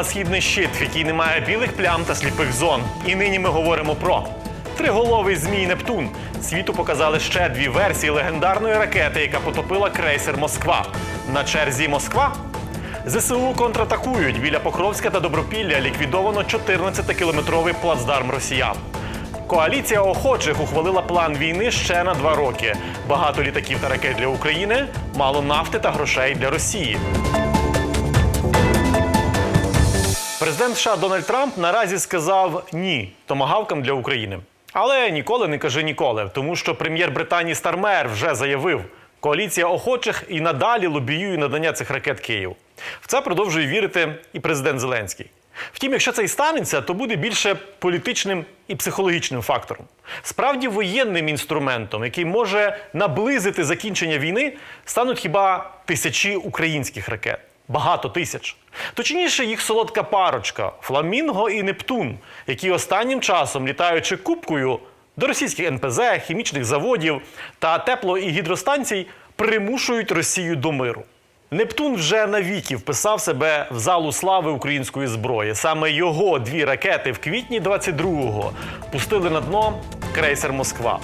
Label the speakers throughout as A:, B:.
A: програма Східний щит, в якій немає білих плям та сліпих зон. І нині ми говоримо про триголовий змій Нептун. Світу показали ще дві версії легендарної ракети, яка потопила крейсер Москва. На черзі Москва. ЗСУ контратакують біля Покровська та Добропілля. Ліквідовано 14-кілометровий плацдарм росіян. Коаліція охочих ухвалила план війни ще на два роки. Багато літаків та ракет для України, мало нафти та грошей для Росії. Президент США Дональд Трамп наразі сказав ні томагавкам для України. Але ніколи не кажи ніколи, тому що прем'єр Британії Стармер вже заявив, коаліція охочих і надалі лобіює надання цих ракет Києву. В це продовжує вірити і президент Зеленський. Втім, якщо це і станеться, то буде більше політичним і психологічним фактором. Справді воєнним інструментом, який може наблизити закінчення війни, стануть хіба тисячі українських ракет багато тисяч. Точніше, їх солодка парочка Фламінго і Нептун, які останнім часом, літаючи кубкою до російських НПЗ, хімічних заводів та тепло- і гідростанцій, примушують Росію до миру. Нептун вже навіки вписав себе в залу слави української зброї. Саме його дві ракети в квітні 22-го пустили на дно крейсер Москва.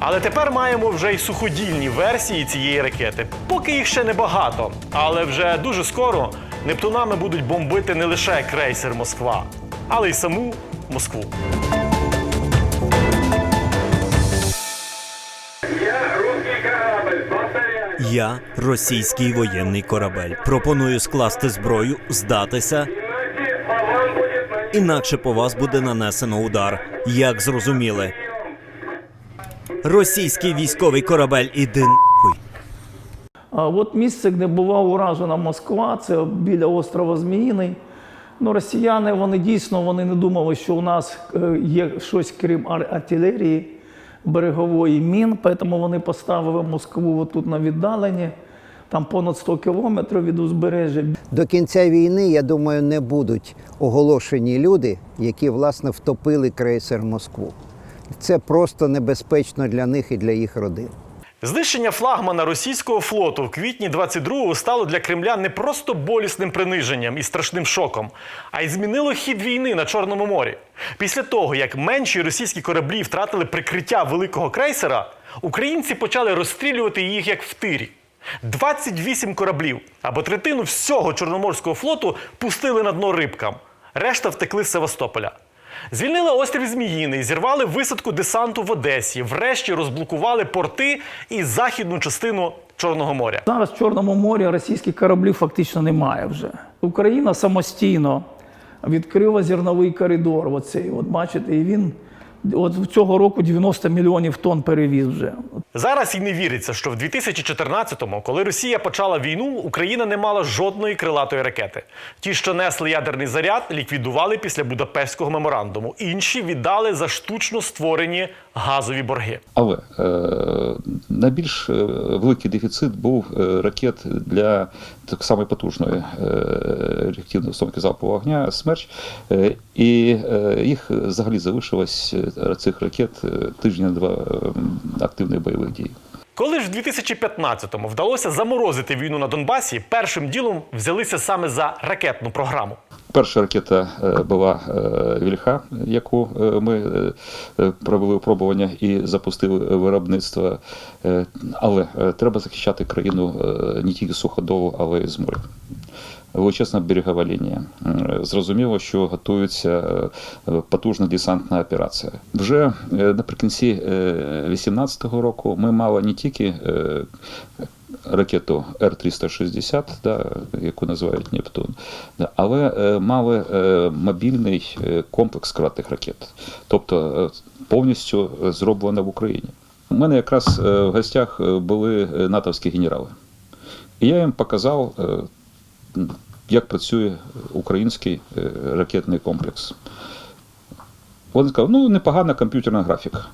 A: Але тепер маємо вже й суходільні версії цієї ракети. Поки їх ще небагато, але вже дуже скоро Нептунами будуть бомбити не лише крейсер Москва, але й саму Москву.
B: Я
C: російський воєнний корабель. Пропоную скласти зброю, здатися, інакше по вас буде нанесено удар. Як зрозуміли, російський військовий корабель іди нахуй.
D: А от місце, де була уражена Москва, це біля острова Зміїний. Ну, росіяни вони дійсно вони не думали, що у нас е, є щось крім ар- артилерії берегової мін, тому вони поставили Москву отут на віддаленні, там понад 100 кілометрів від узбережжя.
E: До кінця війни, я думаю, не будуть оголошені люди, які власне втопили крейсер Москву. Це просто небезпечно для них і для їх родин.
A: Знищення флагмана російського флоту в квітні 22-го стало для Кремля не просто болісним приниженням і страшним шоком, а й змінило хід війни на Чорному морі. Після того, як менші російські кораблі втратили прикриття великого крейсера, українці почали розстрілювати їх як в тирі. 28 кораблів або третину всього Чорноморського флоту пустили на дно рибкам. Решта втекли з Севастополя. Звільнили острів Зміїний, зірвали висадку десанту в Одесі, врешті розблокували порти і західну частину Чорного моря.
D: Зараз в Чорному морі російських кораблів фактично немає вже. Україна самостійно відкрила зерновий коридор. Оцей, от бачите, і він от цього року 90 мільйонів тонн перевіз вже.
A: Зараз і не віриться, що в 2014-му, коли Росія почала війну, Україна не мала жодної крилатої ракети. Ті, що несли ядерний заряд, ліквідували після Будапештського меморандуму. Інші віддали за штучно створені газові борги.
F: Але е, найбільш е, великий дефіцит був е, ракет для так само потужної е, реактивної установки залпового вогня «Смерч», е, і е, їх взагалі залишилось цих ракет тижня-два активних бойових дій.
A: Коли ж в 2015-му вдалося заморозити війну на Донбасі, першим ділом взялися саме за ракетну програму.
F: Перша ракета е, була е, Вільха, яку е, ми провели випробування і запустили виробництво. Але треба захищати країну не тільки суходолу, але й з моря. Величезна берегова лінія. Зрозуміло, що готується потужна десантна операція. Вже наприкінці 2018 року ми мали не тільки ракету Р-360, да, яку називають Нептун, але е, мали е, мобільний е, комплекс крилатих ракет, тобто повністю зроблено в Україні. У мене якраз в гостях були натовські генерали. І я їм показав, як працює український ракетний комплекс. Вони сказали, ну непогана комп'ютерна графіка.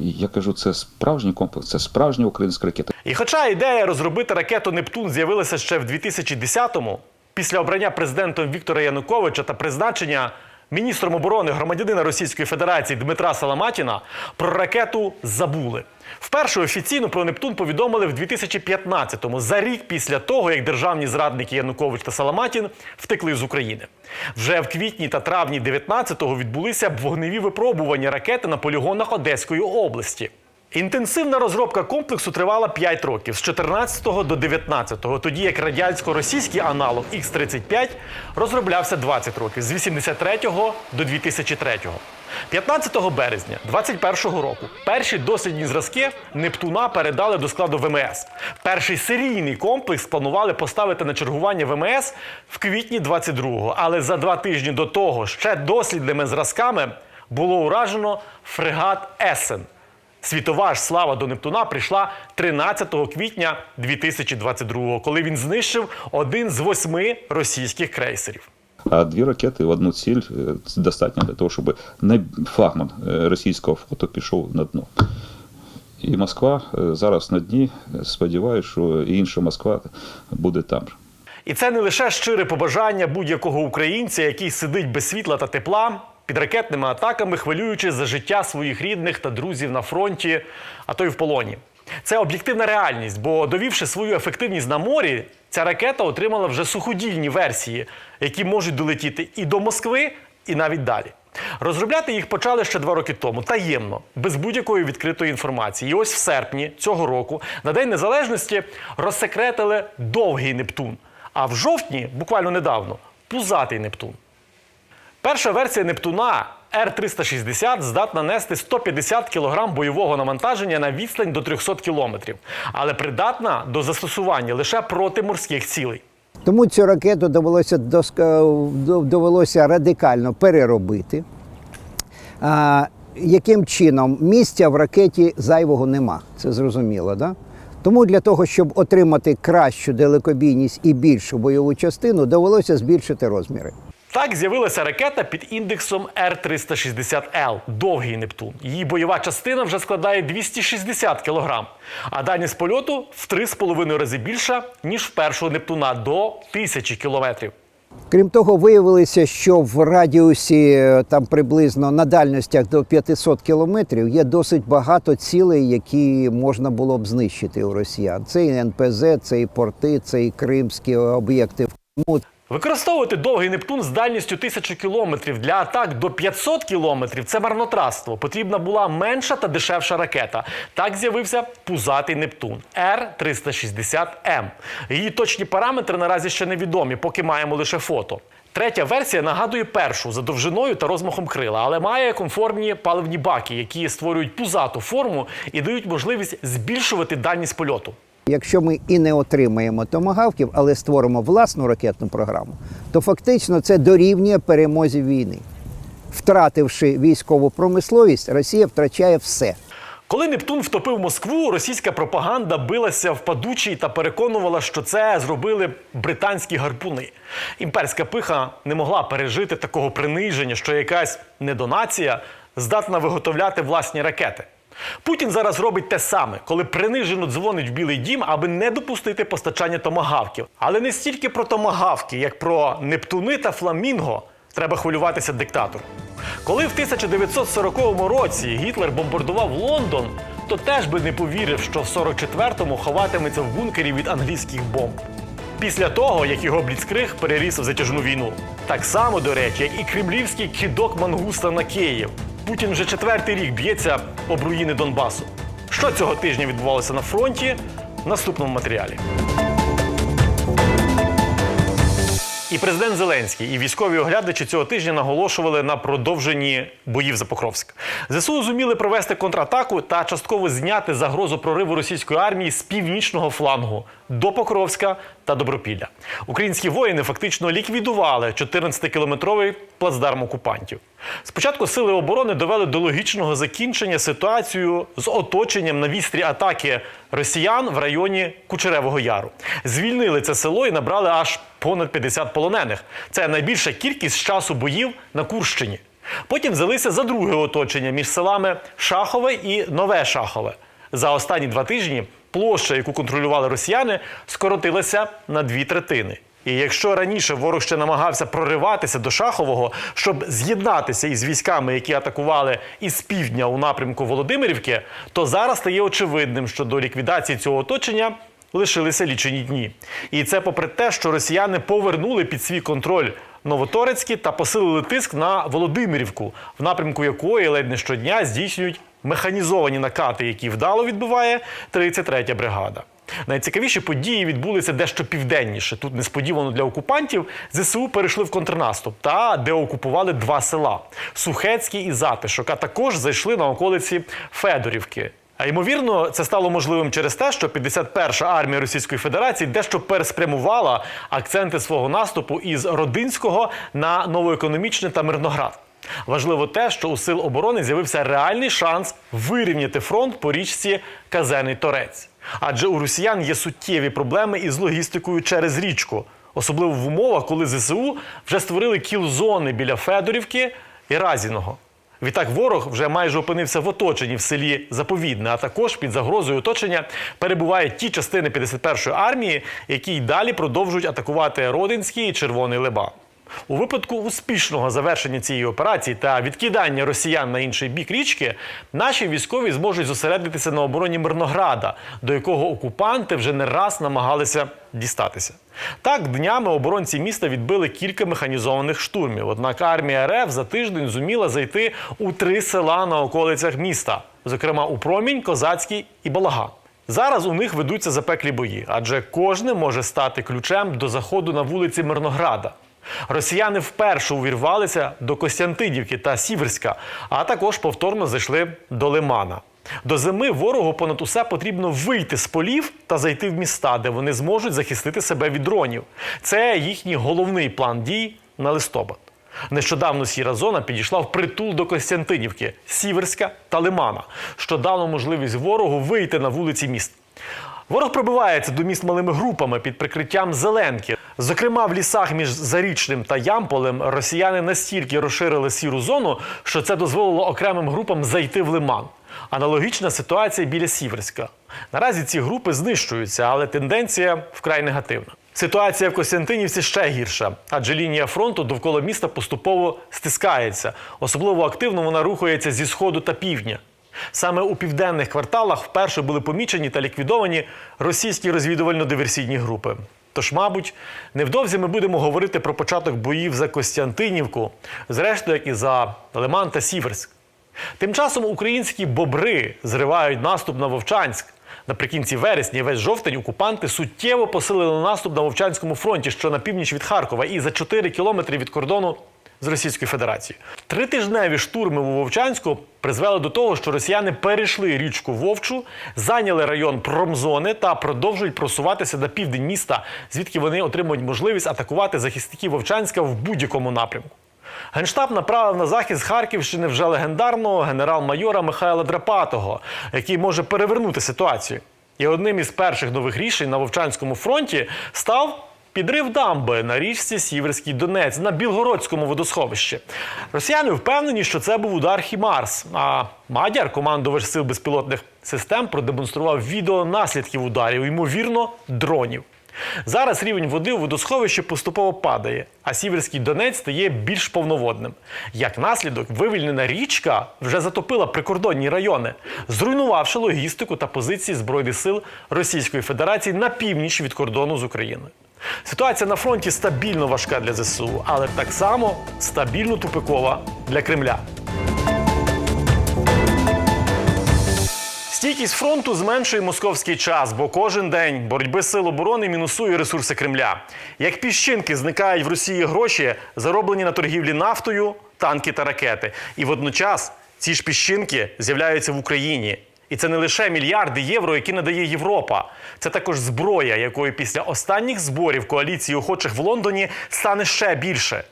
F: Я кажу, це справжній комплекс, це справжня українська ракета.
A: І хоча ідея розробити ракету Нептун з'явилася ще в 2010-му, після обрання президентом Віктора Януковича та призначення міністром оборони громадянина Російської Федерації Дмитра Саламатіна про ракету забули. Вперше офіційно про Нептун повідомили в 2015-му, за рік після того, як державні зрадники Янукович та Саламатін втекли з України. Вже в квітні та травні 19-го відбулися вогневі випробування ракети на полігонах Одеської області. Інтенсивна розробка комплексу тривала 5 років з 14 до 19, тоді як радянсько-російський аналог Х-35 розроблявся 20 років з 83 до 2003. 15 березня 21 року перші дослідні зразки Нептуна передали до складу ВМС. Перший серійний комплекс планували поставити на чергування ВМС в квітні 22-го, але за два тижні до того ще дослідними зразками було уражено фрегат Есен. Світова ж слава до Нептуна прийшла 13 квітня 2022 коли він знищив один з восьми російських крейсерів.
F: А дві ракети в одну ціль е, достатньо для того, щоб не флагман е, російського флоту пішов на дно. І Москва е, зараз на дні. Сподіваюся, що і інша Москва буде там.
A: І це не лише щире побажання будь-якого українця, який сидить без світла та тепла під ракетними атаками, хвилюючись за життя своїх рідних та друзів на фронті, а то й в полоні. Це об'єктивна реальність, бо довівши свою ефективність на морі, ця ракета отримала вже суходільні версії, які можуть долетіти і до Москви, і навіть далі. Розробляти їх почали ще два роки тому, таємно, без будь-якої відкритої інформації. І ось в серпні цього року, на День Незалежності, розсекретили довгий Нептун. А в жовтні, буквально недавно, пузатий Нептун. Перша версія Нептуна Р-360 здатна нести 150 кг бойового навантаження на відстань до 300 км, але придатна до застосування лише проти морських цілей.
E: Тому цю ракету довелося, довелося радикально переробити. А, яким чином місця в ракеті зайвого нема, це зрозуміло, да? Тому для того, щоб отримати кращу далекобійність і більшу бойову частину, довелося збільшити розміри.
A: Так з'явилася ракета під індексом Р-360Л довгий Нептун. Її бойова частина вже складає 260 кг, а дальність польоту в 3,5 рази більша, ніж в першого Нептуна до 1000 кілометрів.
E: Крім того, виявилося, що в радіусі е, там приблизно на дальностях до 500 кілометрів є досить багато цілей, які можна було б знищити у росіян. Це і НПЗ, це і порти, це і кримські об'єкти в Криму.
A: Використовувати довгий Нептун з дальністю 1000 кілометрів для атак до 500 кілометрів це марнотратство. Потрібна була менша та дешевша ракета. Так з'явився пузатий Нептун Р-360М. Її точні параметри наразі ще невідомі, поки маємо лише фото. Третя версія нагадує першу за довжиною та розмахом крила, але має конформні паливні баки, які створюють пузату форму і дають можливість збільшувати дальність польоту.
E: Якщо ми і не отримаємо томагавків, але створимо власну ракетну програму, то фактично це дорівнює перемозі війни. Втративши військову промисловість, Росія втрачає все.
A: Коли Нептун втопив Москву, російська пропаганда билася в падучій та переконувала, що це зробили британські гарпуни. Імперська пиха не могла пережити такого приниження, що якась недонація здатна виготовляти власні ракети. Путін зараз робить те саме, коли принижено дзвонить в Білий дім, аби не допустити постачання томагавків. Але не стільки про томагавки, як про Нептуни та Фламінго треба хвилюватися диктатору. Коли в 1940 році Гітлер бомбардував Лондон, то теж би не повірив, що в 44-му ховатиметься в бункері від англійських бомб. Після того, як його бліцкриг переріс в затяжну війну. Так само, до речі, як і кремлівський кидок мангуста на Київ. Путін вже четвертий рік б'ється об руїни Донбасу. Що цього тижня відбувалося на фронті? В наступному матеріалі. І президент Зеленський, і військові оглядачі цього тижня наголошували на продовженні боїв за Покровськ. ЗСУ зуміли провести контратаку та частково зняти загрозу прориву російської армії з північного флангу до Покровська та Добропілля. Українські воїни фактично ліквідували 14-кілометровий плацдарм окупантів. Спочатку сили оборони довели до логічного закінчення ситуацію з оточенням на вістрі атаки росіян в районі Кучеревого Яру. Звільнили це село і набрали аж понад 50 полонених. Це найбільша кількість з часу боїв на Курщині. Потім взялися за друге оточення між селами Шахове і Нове Шахове. За останні два тижні площа, яку контролювали росіяни, скоротилася на дві третини. І якщо раніше ворог ще намагався прориватися до Шахового, щоб з'єднатися із військами, які атакували із півдня у напрямку Володимирівки, то зараз стає очевидним, що до ліквідації цього оточення лишилися лічені дні. І це попри те, що росіяни повернули під свій контроль Новоторецькі та посилили тиск на Володимирівку, в напрямку якої ледь не щодня здійснюють механізовані накати, які вдало відбиває 33-я бригада. Найцікавіші події відбулися дещо південніше. Тут несподівано для окупантів ЗСУ перейшли в контрнаступ та деокупували два села Сухецький і Затишок, а також зайшли на околиці Федорівки. А ймовірно, це стало можливим через те, що 51-ша армія Російської Федерації дещо переспрямувала акценти свого наступу із Родинського на новоекономічне та Мирноград. Важливо те, що у сил оборони з'явився реальний шанс вирівняти фронт по річці Казений Торець. Адже у росіян є суттєві проблеми із логістикою через річку, особливо в умовах, коли ЗСУ вже створили кіл-зони біля Федорівки і Разіного. Відтак ворог вже майже опинився в оточенні в селі Заповідне, а також під загрозою оточення перебувають ті частини 51-ї армії, які й далі продовжують атакувати Родинський і Червоний Леба. У випадку успішного завершення цієї операції та відкидання росіян на інший бік річки, наші військові зможуть зосередитися на обороні Мирнограда, до якого окупанти вже не раз намагалися дістатися. Так, днями оборонці міста відбили кілька механізованих штурмів. Однак армія РФ за тиждень зуміла зайти у три села на околицях міста, зокрема у Промінь, Козацький і Балаган. Зараз у них ведуться запеклі бої, адже кожне може стати ключем до заходу на вулиці Мирнограда. Росіяни вперше увірвалися до Костянтинівки та Сіверська, а також повторно зайшли до Лимана. До зими ворогу понад усе потрібно вийти з полів та зайти в міста, де вони зможуть захистити себе від дронів. Це їхній головний план дій на листопад. Нещодавно сіра зона підійшла в притул до Костянтинівки, Сіверська та Лимана, що дало можливість ворогу вийти на вулиці міст. Ворог пробивається до міст малими групами під прикриттям зеленки. Зокрема, в лісах між Зарічним та Ямполем росіяни настільки розширили сіру зону, що це дозволило окремим групам зайти в лиман. Аналогічна ситуація біля Сіверська. Наразі ці групи знищуються, але тенденція вкрай негативна. Ситуація в Костянтинівці ще гірша, адже лінія фронту довкола міста поступово стискається. Особливо активно вона рухається зі сходу та півдня. Саме у південних кварталах вперше були помічені та ліквідовані російські розвідувально-диверсійні групи. Тож, мабуть, невдовзі ми будемо говорити про початок боїв за Костянтинівку, зрештою, як і за Лиман та Сіверськ. Тим часом українські бобри зривають наступ на Вовчанськ. Наприкінці вересня весь жовтень окупанти суттєво посилили наступ на Вовчанському фронті, що на північ від Харкова, і за 4 кілометри від кордону з Російською Федерацією. Тритижневі штурми у Вовчанську призвели до того, що росіяни перейшли річку Вовчу, зайняли район промзони та продовжують просуватися на південь міста, звідки вони отримують можливість атакувати захисників Вовчанська в будь-якому напрямку. Генштаб направив на захист Харківщини вже легендарного генерал-майора Михайла Драпатого, який може перевернути ситуацію. І одним із перших нових рішень на Вовчанському фронті став підрив дамби на річці Сіверський Донець на Білгородському водосховищі. Росіяни впевнені, що це був удар Хімарс. А Мадяр, командувач сил безпілотних систем, продемонстрував відео наслідків ударів, ймовірно, дронів. Зараз рівень води у водосховищі поступово падає, а Сіверський Донець стає більш повноводним. Як наслідок, вивільнена річка вже затопила прикордонні райони, зруйнувавши логістику та позиції Збройних сил Російської Федерації на північ від кордону з Україною. Ситуація на фронті стабільно важка для ЗСУ, але так само стабільно тупикова для Кремля. Стійкість фронту зменшує московський час, бо кожен день боротьби сил оборони мінусує ресурси Кремля. Як піщинки зникають в Росії гроші, зароблені на торгівлі нафтою, танки та ракети. І водночас ці ж піщинки з'являються в Україні. І це не лише мільярди євро, які надає Європа. Це також зброя, якої після останніх зборів коаліції охочих в Лондоні стане ще більше.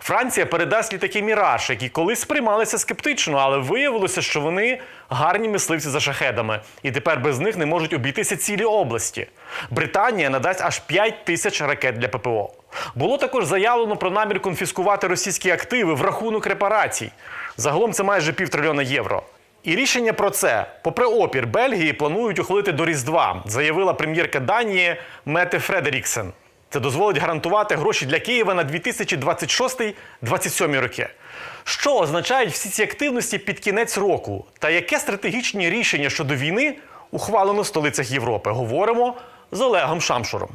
A: Франція передасть літаки Міраж, які колись сприймалися скептично, але виявилося, що вони гарні мисливці за шахедами, і тепер без них не можуть обійтися цілі області. Британія надасть аж 5 тисяч ракет для ППО. Було також заявлено про намір конфіскувати російські активи в рахунок репарацій. Загалом це майже півтрильйона євро. І рішення про це, попри опір Бельгії, планують ухвалити до Різдва, заявила прем'єрка Данії Мете Фредеріксен. Це дозволить гарантувати гроші для Києва на 2026-2027 роки. Що означають всі ці активності під кінець року? Та яке стратегічні рішення щодо війни ухвалено в столицях Європи? Говоримо з Олегом Шамшуром.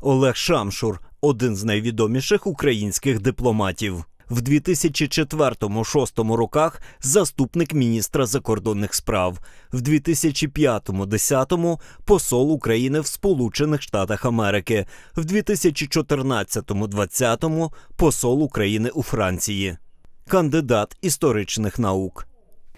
C: Олег Шамшур один з найвідоміших українських дипломатів. В 2004-2006 роках заступник міністра закордонних справ, в 2005-2010 посол України в Сполучених Штатах Америки, в 2014-2020 посол України у Франції, кандидат історичних наук.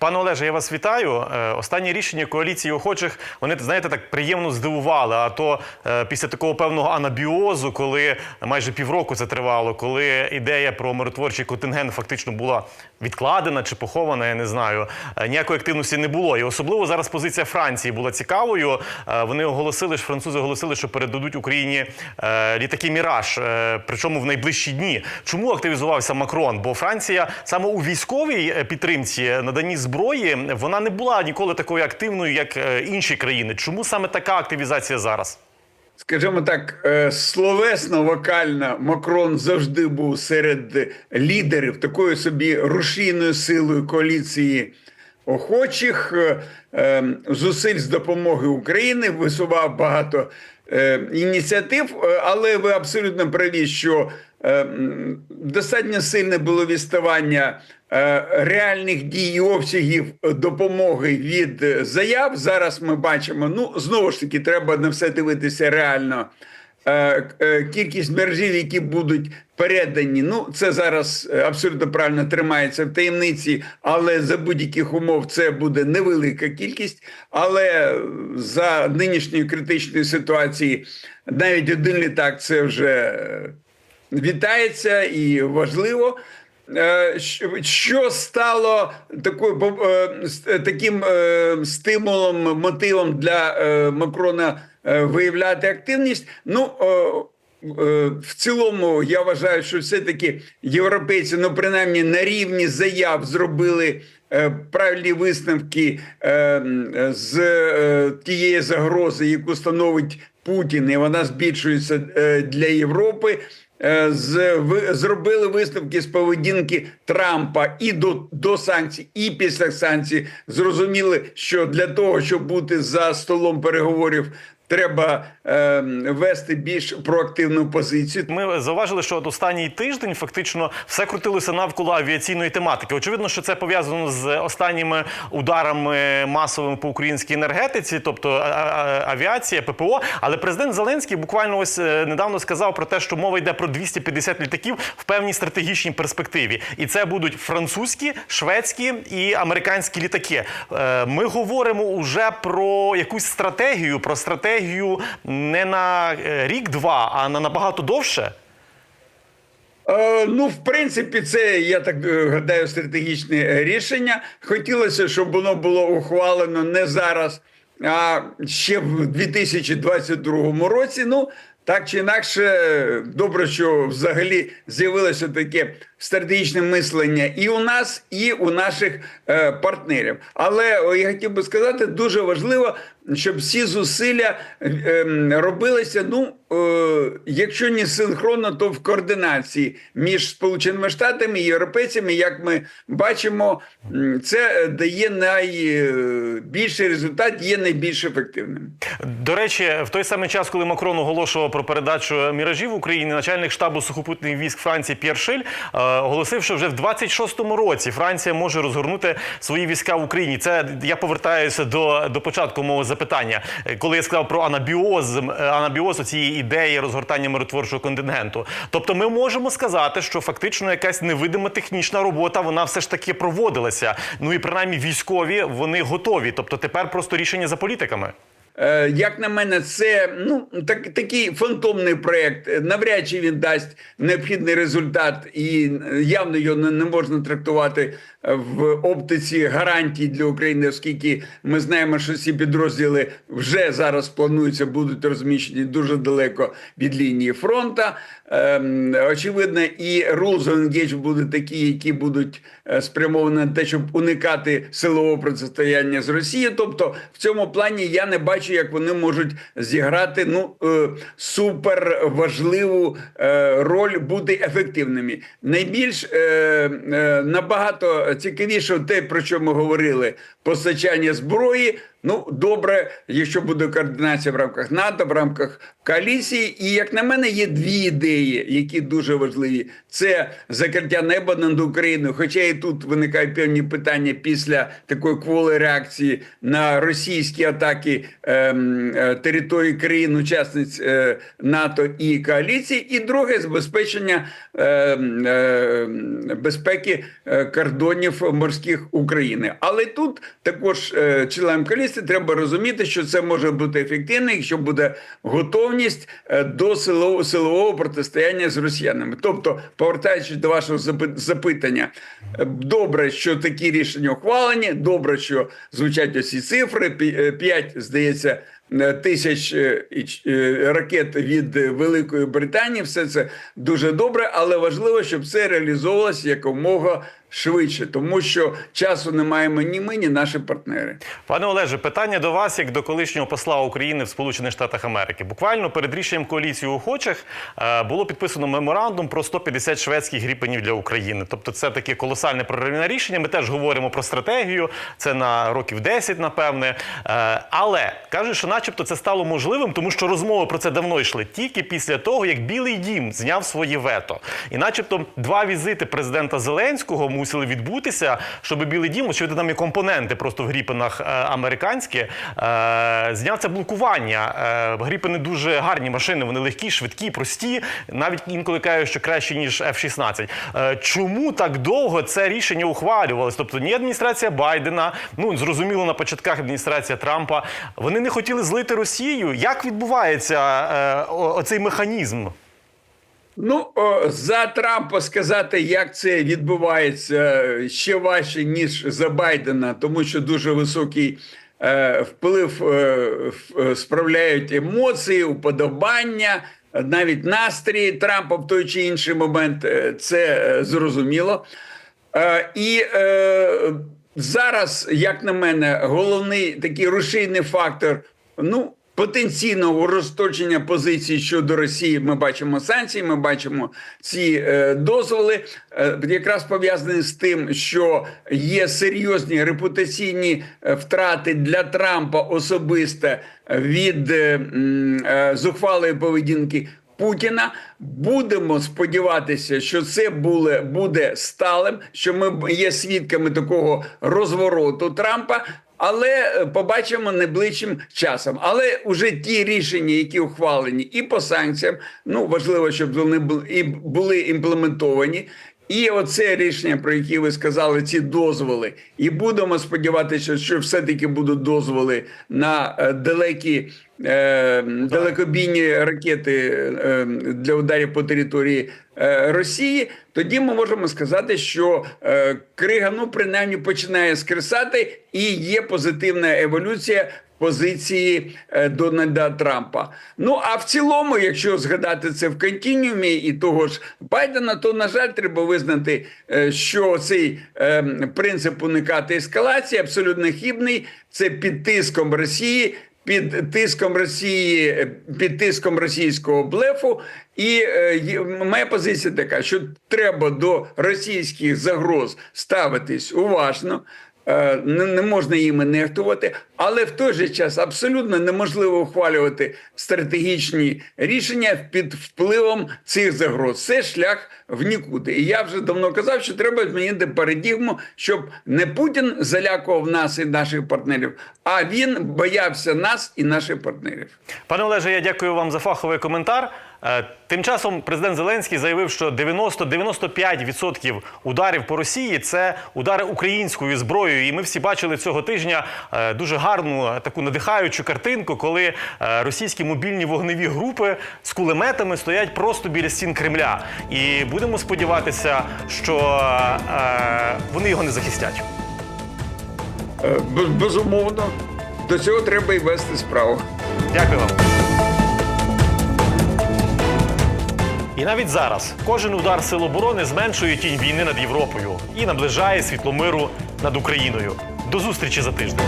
A: Пане Олеже, я вас вітаю. Е, Останні рішення коаліції охочих вони знаєте так приємно здивували. А то е, після такого певного анабіозу, коли майже півроку це тривало, коли ідея про миротворчий контингент фактично була відкладена чи похована, я не знаю. е, Ніякої активності не було. І особливо зараз позиція Франції була цікавою. Вони оголосили ж, французи оголосили, що передадуть Україні літаки Міраж, причому в найближчі дні. Чому активізувався Макрон? Бо Франція саме у військовій підтримці наданні зброї вона не була ніколи такою активною, як е, інші країни. Чому саме така активізація зараз?
G: Скажімо так, е, словесно, вокально Макрон завжди був серед лідерів такою собі рушійною силою коаліції охочих е, е, зусиль з допомоги України, висував багато ініціатив, е, але ви абсолютно праві, що е, достатньо сильне було відставання е, реальних дій і обсягів допомоги від е, заяв. Зараз ми бачимо, ну знову ж таки, треба на все дивитися реально. Е, е, Кількість мережів, які будуть передані, ну це зараз е, абсолютно правильно тримається в таємниці, але за будь-яких умов це буде невелика кількість. Але за нинішньої критичної ситуації навіть один літак це вже вітається і важливо. Що- стало такою таким стимулом, мотивом для Макрона виявляти активність? Ну е, е, в цілому я вважаю, що все-таки європейці, ну принаймні на рівні заяв зробили. е, Правильні висновки е, з е, тієї загрози, яку становить Путін, і вона збільшується е, для Європи. Е, з зробили висновки з поведінки Трампа і до, до санкцій, і після санкцій. Зрозуміли, що для того, щоб бути за столом переговорів, треба е, вести більш проактивну позицію.
A: Ми зауважили, що от останній тиждень фактично все крутилося навколо авіаційної тематики. Очевидно, що це пов'язано з останніми ударами масовими по українській енергетиці, тобто авіація, ППО. Але президент Зеленський буквально ось е, недавно сказав про те, що мова йде про 250 літаків в певній стратегічній перспективі, і це будуть французькі, шведські і американські літаки. Е, Ми говоримо уже про якусь стратегію, про стратегію не на е, рік-два, а на набагато довше.
G: Е, ну, в принципі, це я так е, гадаю, стратегічне рішення. Хотілося, щоб воно було ухвалено не зараз, а ще в 2022 році. Ну, так чи інакше, добре, що взагалі з'явилося таке стратегічне мислення і у нас, і у наших е, партнерів. Але я хотів би сказати, дуже важливо, щоб всі зусилля е, робилися. Ну, е, якщо не синхронно, то в координації між Сполученими Штатами і європейцями. Як ми бачимо, це дає найбільший результат, є найбільш ефективним.
A: До речі, в той самий час, коли Макрон оголошував про передачу міражів Україні, начальник штабу сухопутних військ Франції П'єр Шиль е, оголосив, що вже в 26-му році Франція може розгорнути свої війська в Україні. Це я повертаюся до, до початку мого запитання, коли я сказав про анабіоз, е, анабіоз цієї ідеї розгортання миротворчого контингенту. Тобто, ми можемо сказати, що фактично якась невидима технічна робота вона все ж таки проводилася. Ну і принаймні військові вони готові. Тобто, тепер просто рішення за політиками.
G: Е, Як на мене, це ну так, такий фантомний проект. Навряд чи він дасть необхідний результат, і е, явно його не, можна трактувати е, в оптиці гарантій для України, оскільки ми знаємо, що ці підрозділи вже зараз плануються, будуть розміщені дуже далеко від лінії фронту. Ем, очевидно, і rules of engagement будуть такі, які будуть спрямовані на те, щоб уникати силового протистояння з Росією. Тобто, в цьому плані я не бачу бачу, як вони можуть зіграти ну е, супер важливу е, роль бути ефективними. Найбільш е, набагато цікавіше те, про що ми говорили: постачання зброї. Ну, добре, якщо буде координація в рамках НАТО, в рамках коаліції. І як на мене, є дві ідеї, які дуже важливі: це закриття неба над Україною. Хоча і тут виникають певні питання після такої кволої реакції на російські атаки ем, е, території країн, учасниць е, НАТО і коаліції. І друге забезпечення е, е, безпеки е, кордонів морських України. Але тут також е, членам коаліції треба розуміти, що це може бути ефективно, якщо буде готовність е, до силового, силового протистояння з росіянами. Тобто, повертаючись до вашого запи- запитання, е, добре, що такі рішення ухвалені, добре, що звучать усі цифри. Пі- е, П'ять, здається, тисяч ракет від Великої Британії. Все це дуже добре, але важливо, щоб це реалізовувалося якомога швидше, тому що часу не маємо ні ми, ні наші партнери.
A: Пане Олеже, питання до вас як до колишнього посла України в Сполучених Штатах Америки. Буквально перед рішенням коаліції охочих е, було підписано меморандум про 150 шведських гріпенів для України. Тобто, це таке колосальне проривне рішення. Ми теж говоримо про стратегію. Це на років 10, напевне. Е, Але кажуть, що, начебто, це стало можливим, тому що розмови про це давно йшли тільки після того, як Білий Дім зняв своє вето. І, начебто, два візити президента Зеленського мусили відбутися, щоб Білий Дім, очевидно, там є компоненти просто в гріпенах е, американські, е, зняв це блокування. Е, гріпени дуже гарні машини, вони легкі, швидкі, прості. Навіть інколи кажуть, що краще ніж F-16. Е, чому так довго це рішення ухвалювалось? Тобто ні адміністрація Байдена, ну зрозуміло, на початках адміністрація Трампа. Вони не хотіли злити Росію. Як відбувається оцей механізм?
G: Ну, за Трампа сказати, як це відбувається ще важче, ніж за Байдена, тому що дуже високий е, вплив е, е, справляють емоції, уподобання, навіть настрій Трампа в той чи інший момент. Це зрозуміло. І зараз, як на мене, головний такий рушійний фактор. Ну, потенційного розточення позицій щодо Росії. Ми бачимо санкції, ми бачимо ці е, дозволи, е, якраз пов'язані з тим, що є серйозні репутаційні е, втрати для Трампа особисто від е, е, зухвалої поведінки. Путіна будемо сподіватися, що це буде, буде сталим, що ми є свідками такого розвороту Трампа. Але е, побачимо найближчим часом. Але уже ті рішення, які ухвалені, і по санкціям, ну важливо, щоб вони були і були імплементовані. І оце рішення, про які ви сказали, ці дозволи, і будемо сподіватися, що все-таки будуть дозволи на е, далекі е, далекобійні ракети е, для ударів по території е, Росії. Тоді ми можемо сказати, що е, Крига ну принаймні починає скресати, і є позитивна еволюція позиції е, Дональда Трампа. Ну а в цілому, якщо згадати це в континіумі і того ж Байдена, то на жаль, треба визнати, е, що цей е, принцип уникати ескалації абсолютно хибний. Це під тиском Росії. Під тиском Росії, під тиском російського блефу, і е, моя позиція така, що треба до російських загроз ставитись уважно. Е, Не, не можна їми нехтувати, але в той же час абсолютно неможливо ухвалювати стратегічні рішення під впливом цих загроз. Це шлях в нікуди. І я вже давно казав, що треба змінити парадігму, щоб не Путін залякував нас і наших партнерів, а він боявся нас і наших партнерів.
A: Пане Олеже, я дякую вам за фаховий коментар. Е, Тим часом президент Зеленський заявив, що 90-95% ударів по Росії це удари українською зброєю. І ми всі бачили цього тижня е, дуже гарну е, таку надихаючу картинку, коли російські мобільні вогневі групи з кулеметами стоять просто біля стін Кремля. І будемо сподіватися, що вони його не захистять.
G: Безумовно, до цього треба і вести справу.
A: Дякую вам. І навіть зараз кожен удар сил оборони зменшує тінь війни над Європою і наближає світло миру над Україною. До зустрічі за тиждень.